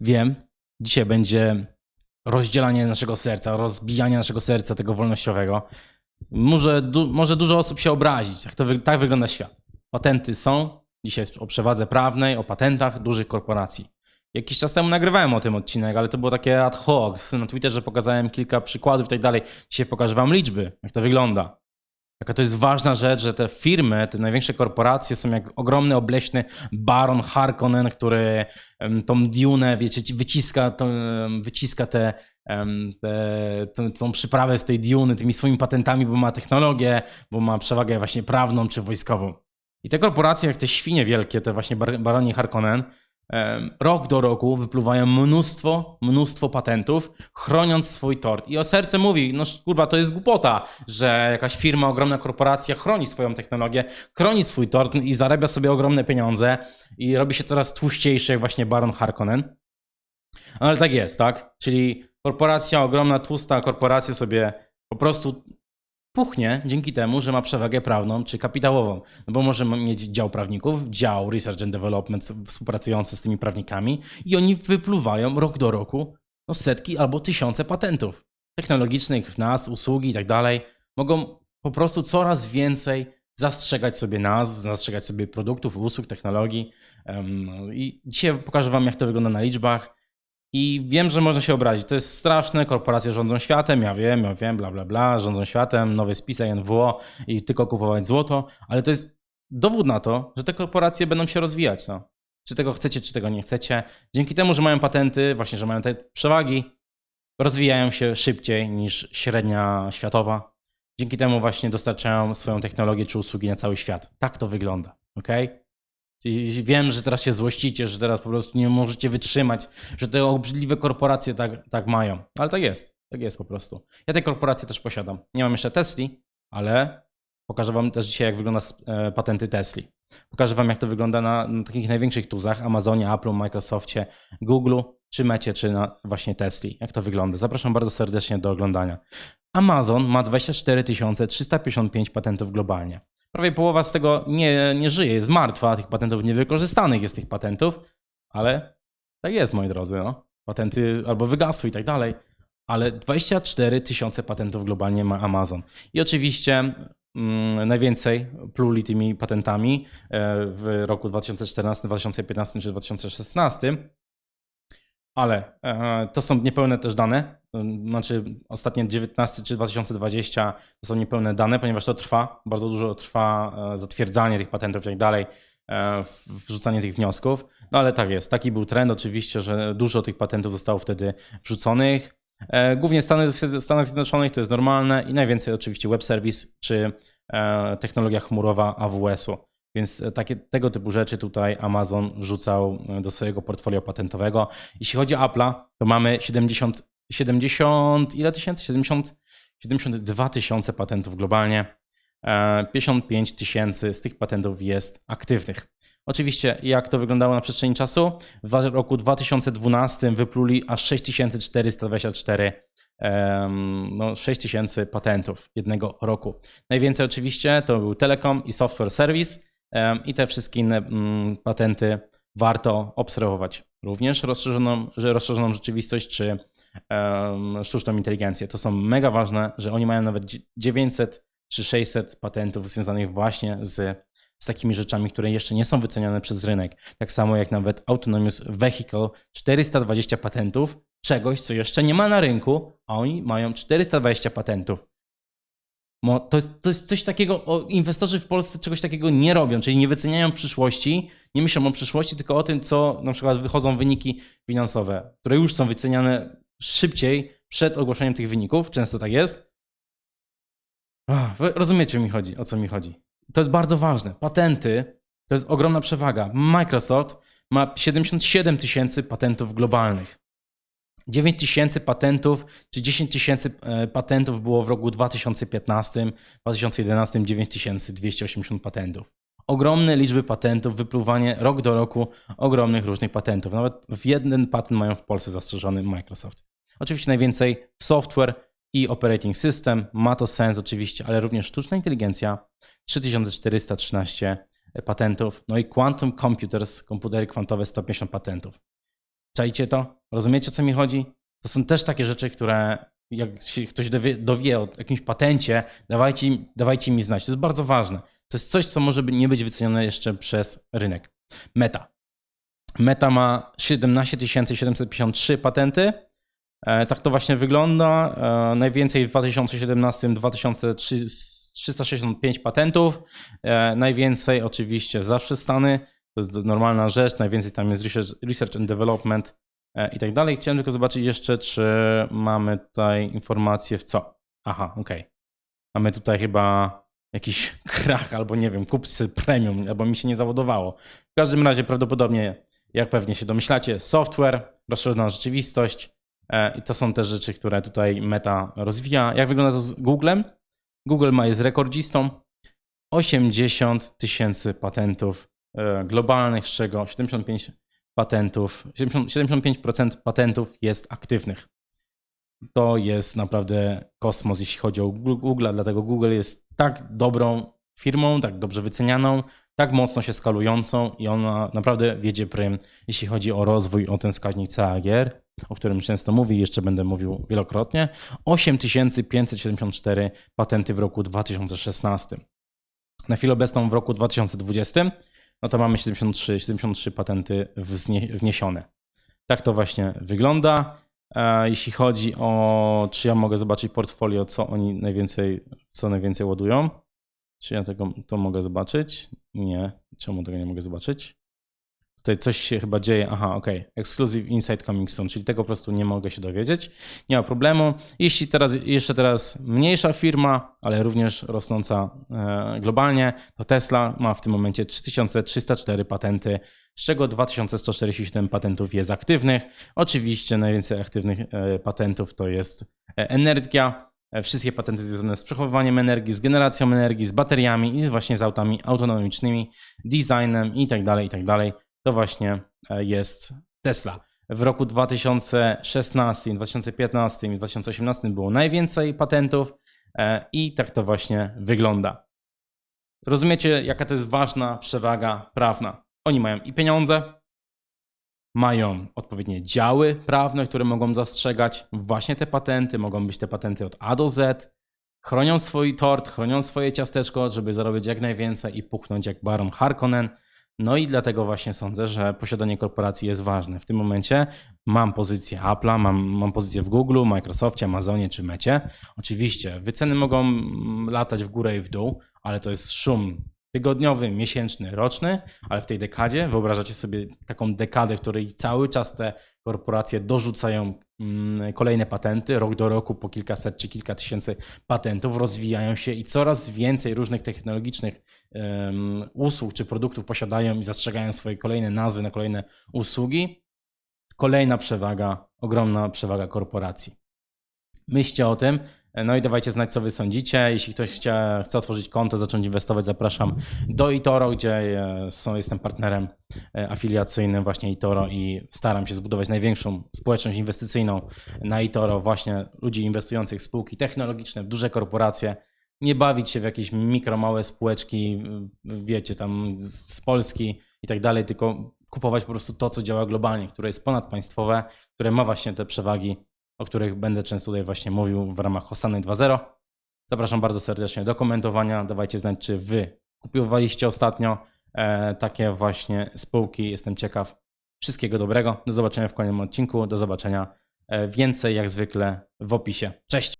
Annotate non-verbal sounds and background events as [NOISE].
Wiem, dzisiaj będzie rozdzielanie naszego serca, rozbijanie naszego serca tego wolnościowego. Może, du, może dużo osób się obrazić. Tak, to wy, tak wygląda świat. Patenty są. Dzisiaj o przewadze prawnej, o patentach dużych korporacji. Jakiś czas temu nagrywałem o tym odcinek, ale to było takie ad hoc. Na Twitterze pokazałem kilka przykładów i tak dalej. Dzisiaj pokażę wam liczby, jak to wygląda. Taka to jest ważna rzecz, że te firmy, te największe korporacje są jak ogromny, obleśny baron Harkonnen, który tą Dune, wiecie, ci wyciska, tą, wyciska te, te, tą, tą przyprawę z tej Duny tymi swoimi patentami, bo ma technologię, bo ma przewagę właśnie prawną czy wojskową. I te korporacje, jak te świnie wielkie, te właśnie bar- baroni Harkonnen, rok do roku wypluwają mnóstwo, mnóstwo patentów, chroniąc swój tort. I o serce mówi, no kurwa, to jest głupota, że jakaś firma, ogromna korporacja chroni swoją technologię, chroni swój tort i zarabia sobie ogromne pieniądze i robi się coraz tłuściejszy, jak właśnie Baron Harkonnen. Ale tak jest, tak? Czyli korporacja, ogromna, tłusta korporacja sobie po prostu puchnie dzięki temu, że ma przewagę prawną czy kapitałową. No bo może mieć dział prawników, dział research and development współpracujący z tymi prawnikami i oni wypluwają rok do roku no setki albo tysiące patentów technologicznych w nas, usługi i tak dalej. Mogą po prostu coraz więcej zastrzegać sobie nazw, zastrzegać sobie produktów, usług, technologii. No I dzisiaj pokażę Wam, jak to wygląda na liczbach. I wiem, że można się obrazić. To jest straszne, korporacje rządzą światem, ja wiem, ja wiem, bla, bla, bla, rządzą światem, nowy spis NWO i tylko kupować złoto, ale to jest dowód na to, że te korporacje będą się rozwijać. No. Czy tego chcecie, czy tego nie chcecie. Dzięki temu, że mają patenty, właśnie, że mają te przewagi, rozwijają się szybciej niż średnia światowa. Dzięki temu właśnie dostarczają swoją technologię czy usługi na cały świat. Tak to wygląda, ok? I wiem, że teraz się złościcie, że teraz po prostu nie możecie wytrzymać, że te obrzydliwe korporacje tak, tak mają. Ale tak jest. Tak jest po prostu. Ja te korporacje też posiadam. Nie mam jeszcze Tesli, ale pokażę wam też dzisiaj, jak wygląda e, patenty Tesli. Pokażę wam, jak to wygląda na, na takich największych tuzach, Amazonie, Apple, Microsoftie, Google, czy Mecie, czy na właśnie Tesli. Jak to wygląda? Zapraszam bardzo serdecznie do oglądania. Amazon ma 24 355 patentów globalnie. Prawie połowa z tego nie, nie żyje, jest martwa, tych patentów niewykorzystanych jest tych patentów, ale tak jest, moi drodzy. No. Patenty albo wygasły i tak dalej, ale 24 tysiące patentów globalnie ma Amazon. I oczywiście mm, najwięcej pluli tymi patentami e, w roku 2014, 2015 czy 2016. Ale e, to są niepełne też dane. Znaczy, ostatnie 19 czy 2020 to są niepełne dane, ponieważ to trwa. Bardzo dużo trwa e, zatwierdzanie tych patentów i tak dalej, e, wrzucanie tych wniosków. No ale tak jest. Taki był trend, oczywiście, że dużo tych patentów zostało wtedy wrzuconych. Głównie Stany, w Stanach Zjednoczonych to jest normalne i najwięcej oczywiście web service czy technologia chmurowa AWS-u. Więc e, takie, tego typu rzeczy tutaj Amazon wrzucał e, do swojego portfolio patentowego. Jeśli chodzi o Apple'a, to mamy 70, 70 ile tysięcy? 70, 72 tysiące patentów globalnie. E, 55 tysięcy z tych patentów jest aktywnych. Oczywiście, jak to wyglądało na przestrzeni czasu? W roku 2012 wypluli aż 6424 em, no 6000 patentów jednego roku. Najwięcej oczywiście to był Telekom i Software Service i te wszystkie inne mm, patenty warto obserwować. Również rozszerzoną, rozszerzoną rzeczywistość czy sztuczną inteligencję. To są mega ważne, że oni mają nawet dzie- 900 czy 600 patentów związanych właśnie z, z takimi rzeczami, które jeszcze nie są wycenione przez rynek. Tak samo jak nawet Autonomous Vehicle, 420 patentów czegoś, co jeszcze nie ma na rynku, a oni mają 420 patentów. To jest, to jest coś takiego, o, inwestorzy w Polsce czegoś takiego nie robią, czyli nie wyceniają przyszłości, nie myślą o przyszłości, tylko o tym, co na przykład wychodzą wyniki finansowe, które już są wyceniane szybciej przed ogłoszeniem tych wyników, często tak jest. Rozumiecie mi chodzi, o co mi chodzi. To jest bardzo ważne. Patenty to jest ogromna przewaga. Microsoft ma 77 tysięcy patentów globalnych. 9 tysięcy patentów, czy 10 tysięcy e, patentów było w roku 2015, 2011 9280 patentów. Ogromne liczby patentów, wypluwanie rok do roku ogromnych różnych patentów. Nawet w jeden patent mają w Polsce zastrzeżony Microsoft. Oczywiście najwięcej software i operating system, ma to sens oczywiście, ale również sztuczna inteligencja 3413 patentów, no i quantum computers, komputery kwantowe 150 patentów. Czajcie to? Rozumiecie, o co mi chodzi? To są też takie rzeczy, które jak się ktoś dowie, dowie o jakimś patencie, dawajcie, dawajcie mi znać. To jest bardzo ważne. To jest coś, co może nie być wycenione jeszcze przez rynek. Meta. Meta ma 17 753 patenty. E, Tak to właśnie wygląda. E, Najwięcej w 2017 2365 patentów. E, Najwięcej oczywiście zawsze Stany. To jest normalna rzecz. Najwięcej tam jest research, research and development e, i tak dalej. Chciałem tylko zobaczyć jeszcze, czy mamy tutaj informacje w co. Aha, okej. Mamy tutaj chyba jakiś [LAUGHS] krach albo nie wiem, kupcy premium, albo mi się nie załadowało. W każdym razie prawdopodobnie, jak pewnie się domyślacie, software, rozszerzona rzeczywistość e, i to są też rzeczy, które tutaj Meta rozwija. Jak wygląda to z Googlem? Google ma jest rekordzistą. 80 tysięcy patentów globalnych, z czego 75 patentów, 70, 75% patentów jest aktywnych. To jest naprawdę kosmos, jeśli chodzi o Google, dlatego Google jest tak dobrą firmą, tak dobrze wycenianą, tak mocno się skalującą i ona naprawdę wiedzie prym, jeśli chodzi o rozwój, o ten wskaźnik CAGR, o którym często mówię i jeszcze będę mówił wielokrotnie. 8574 patenty w roku 2016. Na chwilę obecną w roku 2020 no to mamy 73, 73 patenty wniesione. Tak to właśnie wygląda. E, Jeśli chodzi o, czy ja mogę zobaczyć portfolio, co oni najwięcej, co najwięcej ładują? Czy ja tego to mogę zobaczyć? Nie. Czemu tego nie mogę zobaczyć? Tutaj coś się chyba dzieje. Aha, ok. Exclusive Insight Coming Soon, czyli tego po prostu nie mogę się dowiedzieć. Nie ma problemu. Jeśli teraz, jeszcze teraz mniejsza firma, ale również rosnąca e, globalnie, to Tesla ma w tym momencie 3304 patenty, z czego 2147 patentów jest aktywnych. Oczywiście najwięcej aktywnych e, patentów to jest e, energia, wszystkie patenty związane z przechowywaniem energii, z generacją energii, z bateriami i właśnie z autami autonomicznymi, designem i tak To właśnie e, jest Tesla. W roku 2016, 2015 i 2018 było najwięcej patentów e, i tak to właśnie wygląda. Rozumiecie, jaka to jest ważna przewaga prawna? Oni mają i pieniądze, mają odpowiednie działy prawne, które mogą zastrzegać właśnie te patenty, mogą być te patenty od A do Z, chronią swój tort, chronią swoje ciasteczko, żeby zarobić jak najwięcej i puchnąć jak Baron Harkonnen. No i dlatego właśnie sądzę, że posiadanie korporacji jest ważne. W tym momencie mam pozycję Apple'a, mam, mam pozycję w Google, Microsoftie, Amazonie czy Mecie. Oczywiście wyceny mogą mm, latać w górę i w dół, ale to jest szum tygodniowy, miesięczny, roczny, ale w tej dekadzie wyobrażacie sobie taką dekadę, w której cały czas te korporacje dorzucają kolejne patenty, rok do roku po kilkaset czy kilka tysięcy patentów, rozwijają się i coraz więcej różnych technologicznych usług czy produktów posiadają i zastrzegają swoje kolejne nazwy na kolejne usługi. Kolejna przewaga, ogromna przewaga korporacji. Myślcie o tym, no i dawajcie znać, co wy sądzicie. Jeśli ktoś chce, chce otworzyć konto, zacząć inwestować, zapraszam do eToro, gdzie e, są, jestem partnerem e, afiliacyjnym właśnie eToro i staram się zbudować największą społeczność inwestycyjną na eToro, właśnie ludzi inwestujących w spółki technologiczne, w duże korporacje. Nie bawić się w jakieś mikro, małe spółeczki, wiecie, tam z Polski i tak dalej, tylko kupować po prostu to, co działa globalnie, które jest ponadpaństwowe, które ma właśnie te przewagi o których będę często tutaj właśnie mówił w ramach Hosany 2.0. Zapraszam bardzo serdecznie do komentowania. Dawajcie znać, czy wy kupowaliście ostatnio e, takie właśnie spółki. Jestem ciekaw. Wszystkiego dobrego. Do zobaczenia w kolejnym odcinku. Do zobaczenia e, więcej jak zwykle w opisie. Cześć!